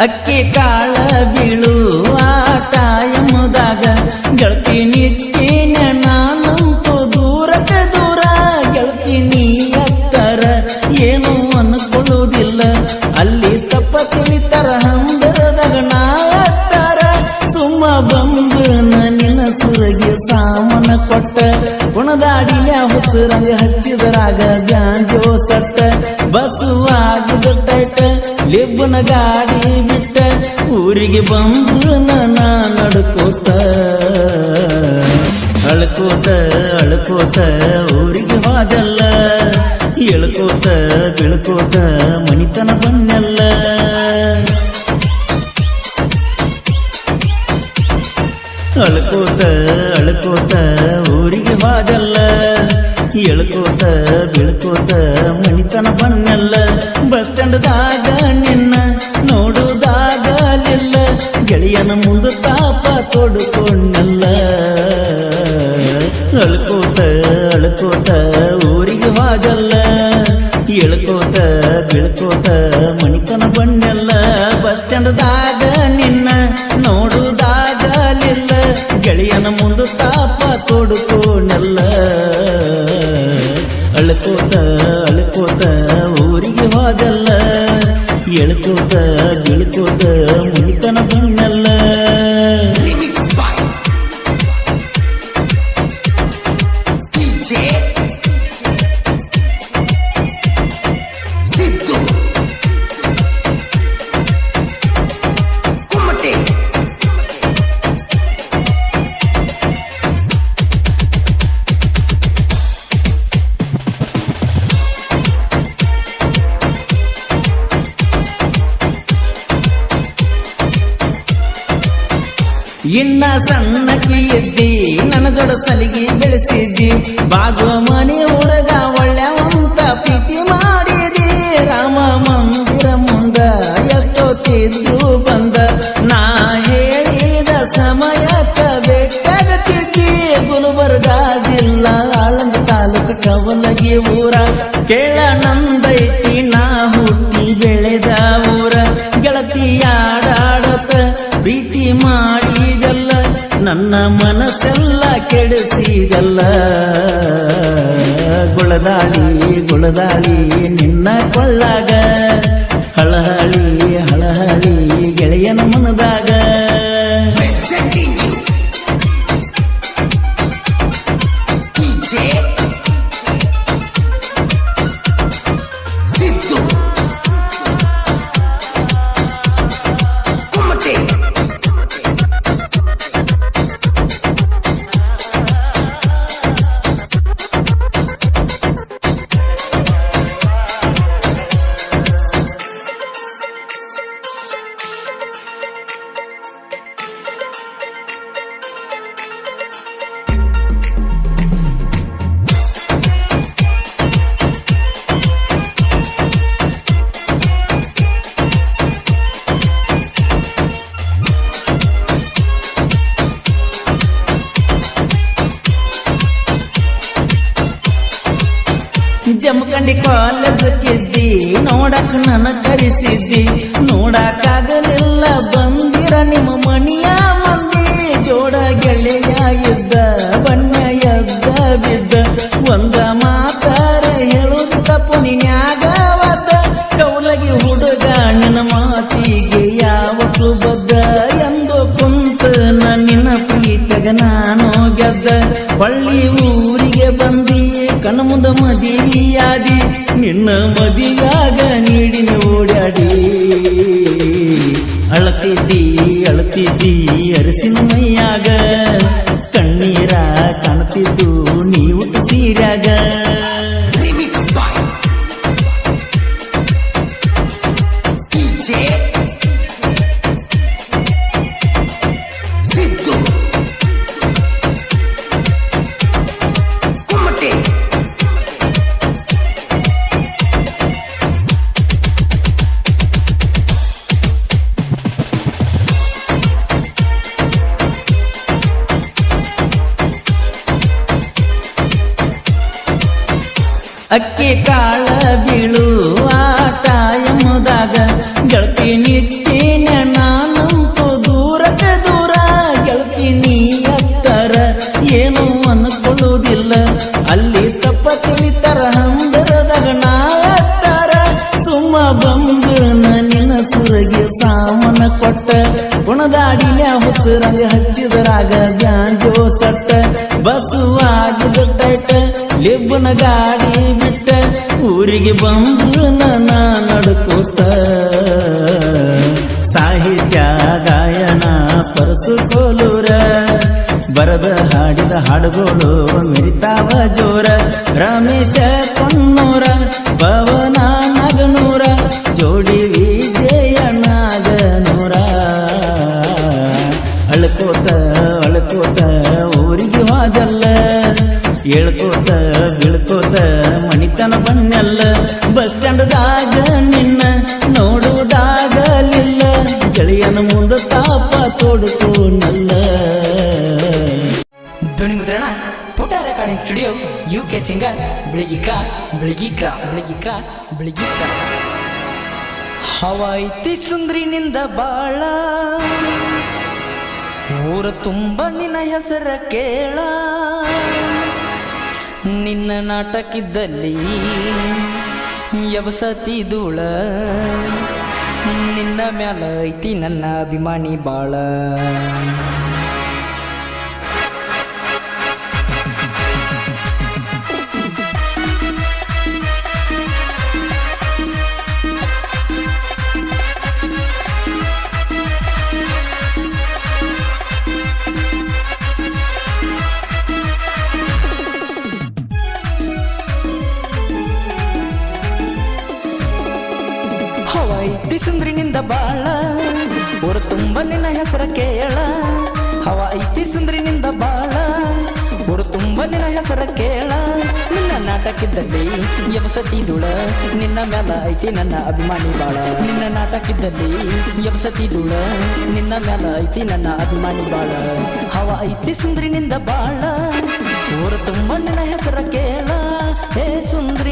ಅಕ್ಕಿ ಕಾಳ ಬೀಳು ಆಟ ಎಂಬುದಾಗ ಗೆಳತಿ ನಿತ್ಯನ ನಾನಂತೂ ದೂರಕ್ಕೆ ದೂರ. ಗೆಳತಿ ನೀ ಅಕ್ಕರ ಏನು ಅನ್ಕೊಳ್ಳುವುದಿಲ್ಲ. ಅಲ್ಲಿ ತಪ್ಪ ತಿಳಿತಾರ ಹಂದರದಾಗ ನಾ ಸುಮ್ಮ ಬಂದು ನಿನ್ನ ಸುರಗಿ ಸಾಮನ ಕೊಟ್ಟ. ಗುಣದಾಡಿನ ಹುಚ್ಚರಂಗ ಹಚ್ಚಿದರಾಗ ಜಾಂಜೋ ಸಟ್ಟ. ಆಗದ ಟೈಟ ಲಿಬ್ಬನ ಗಾಡಿ ಬಿಟ್ಟ, ಊರಿಗೆ ಬಂದು ನನ್ನ ನಡ್ಕೋತ. ಅಳ್ಕೋತ ಅಳ್ಕೋತ, ಊರಿಗೆ ಹೋದಲ್ಲ. ಎಳ್ಕೋತ, ಬೆಳ್ಕೋತ, ಮನಿತನ ಬನ್ನಲ್ಲ ಅಳ್ಕೋತ ಅಳ್ಕೋತ, ಊರಿಗೆ ಹೋದಲ್ಲ. ಎಳ್ಕೋತ, ಬೆಳ್ಕೋತ ಮನಿತನ ಬಣ್ಣಲ್ಲ ಬಸ್ ಸ್ಟ್ಯಾಂಡ್ದಾಗ ನಿನ್ನ ನೋಡುದಾಗಲಿಲ್ಲ ಗೆಳೆಯನ ಮುಂದೆ ತಾಪ ತೊಡ್ಕೊಂಡಲ್ಲ. ಅಳ್ಕೋತ ಅಳ್ಕೋತ, ಊರಿಗೆ ಹೋದಲ್ಲ. ಎಳ್ಕೋತ ಇನ್ನ ಸಣ್ಣಕಿ ಇದ್ದಿ ನನ್ನ ಜೋಡ ಸಲಿಗೆ ಬೆಳೆಸಿದ್ದಿ. ಬಾಜು ಮನೆ ಊರಗ ಒಳ್ಳೆವಂತ ಪ್ರೀತಿ ಮಾಡಿದಿ ರಾಮ ಮಂದಿರ ಮುಂದ ಎಷ್ಟೊತ್ತಿದ್ರು ಬಂದ. ನಾ ಹೇಳಿದ ಸಮಯಕ್ಕ ಬೆಟ್ಟಗತ್ತಿದ್ದಿ. ಗುಲ್ಬರ್ಗ ಜಿಲ್ಲಾ ಆಳಂದ ತಾಲೂಕು ಕವಲಗಿ ಊರ. ಕೇಳ ನಂದೈತಿ ಮಾಡಿದಲ್ಲ ನನ್ನ ಮನಸ್ಸೆಲ್ಲ ಕೆಡಿಸಿದಲ್ಲ. ಗುಳದಾಳಿ ಗುಳದಾಳಿ ನಿನ್ನ ಕೊಳ್ಳಾಗ ಹಳಹಳಿ ಹಳಹಳಿ ಗೆಳೆಯನ ಮನದಾಗ. ಜಮಖಂಡಿ ಕಾಲೇಜಕ್ಕಿದ್ದಿ ನೋಡಕ್ ನನ್ನ ಕರೆಸಿದ್ದಿ. ನೋಡಕ್ಕಾಗಲಿಲ್ಲ ಬಂದಿರ ನಿಮ್ಮ ಮಣಿಯ? ಮದಿಯಾದಿ ನಿನ್ನ ಮದಿಯಾಗ ನೀಡಿನ ಓಡಾಡಿ ಅಳತಿದ್ದೀ ಅಳತಿದ್ದೀ ಅರಸಿನ ಮೈಯಾಗ ಅಕ್ಕಿ ಕಾಳ ಬೀಳುವ ಟೈಮ್ದಾಗ ಗೆಳತಿ ನಿತ್ಯೇನ ನಾನಂತೂ ದೂರಕ ದೂರ. ಗೆಳತಿ ನೀ ಅಕ್ಕರ ಏನು ಅನ್ಕೊಳ್ಳುವುದಿಲ್ಲ. ಅಲ್ಲಿ ತಪ್ಪ ತಿಳಿತರ ಹಂದರದಾಗ ನಾವತ್ತರ ಸುಮ್ಮ ಬಂದು ನನ್ನ ಸುರಗೆ ಸಾಮನ ಕೊಟ್ಟ. ಗುಣದಾಡಿಯ ಹುಚ್ಚುರಂಗೆ ಹಚ್ಚಿದರಾಗ ಜಾಂಜೋ ಸಟ್ಟ. ಬಸುವಾಗಿದ್ದ ಗಾಡಿ ಬಿಟ್ಟ ಊರಿಗೆ ಬಂದು ನನ್ನ ನಡ್ಕೋತ. ಸಾಹಿತ್ಯ, ಗಾಯನ, ಪರಸು ಕೋಲೂರ. ಬರದ ಹಾಡಿದ ಹಾಡುಗಳು ಮಿರಿತಾವ ಜೋರ. ರಮೇಶ ಕೊನ್ನೂರ ಪವನ ನಗನೂರ, ಜೋಡಿ ವಿಜಯ ನಾಗನೂರ. ಅಳ್ಕೋತ ಅಳ್ಕೋತ ಊರಿಗೆ ಹೋದಲ್ಲ. ಹೇಳ್ಕೋತ ಮುಂದ ತಾಪ ತೋಡುಕೋನಲ್ಲ ಧ್ವನಿ ಮುದ್ರಣ ಪುಟ recording studio U K singer, ಬೆಳಗಿ ಕ್ರಾಸ್ ಬೆಳಗಿ ಕ್ರಾಸ್ ಬೆಳಗಿ ಕ್ರಾಸ್ ಬೆಳಗಿ ಹವಾಯ್ತಿ ಸುಂದ್ರಿನಿಂದ ಬಾಳ, ಊರ ತುಂಬ ನಿನ್ನ ಹೆಸರ ಕೇಳ. ನಿನ್ನ ನಾಟಕಿದ್ದಲ್ಲಿ ಯವಸತಿ ಧೂಳ ನಿನ್ನ ಮ್ಯಾಲ ಐತಿ ನನ್ನ ಅಭಿಮಾನಿ ಬಾಳ. ಹವಾಯಿತಿ ಸುಂದ್ರಿನಿಂದ ಬಾಳ. ಊರ ತುಂಬ ನಿನ್ನ ಹೆಸರ ಕೇಳ. ಹವ ಐತಿ ಸುಂದ್ರಿನಿಂದ ಬಾಳ. ಊರ ತುಂಬ ನಿನ್ನ ಹೆಸರ ಕೇಳ. ನಿನ್ನ ನಾಟಕಿದ್ದಲ್ಲಿ ಯಬಸತಿ ದುಳು ನಿನ್ನ ಮೇಲ ಐತಿ ನನ್ನ ಅಭಿಮಾನಿ ಬಾಳ. ನಿನ್ನ ನಾಟಕಿದ್ದಲ್ಲಿ ಯಬಸತಿ ದುಳು ನಿನ್ನ ಮೇಲ ಐತಿ ನನ್ನ ಅಭಿಮಾನಿ ಬಾಳ. ಹವ ಐತಿ ಸುಂದ್ರಿನಿಂದ ಬಾಳ. ಊರ ತುಂಬ ನಿನ್ನ ಹೆಸರ ಕೇಳ. ಹೇ ಸುಂದ್ರಿ.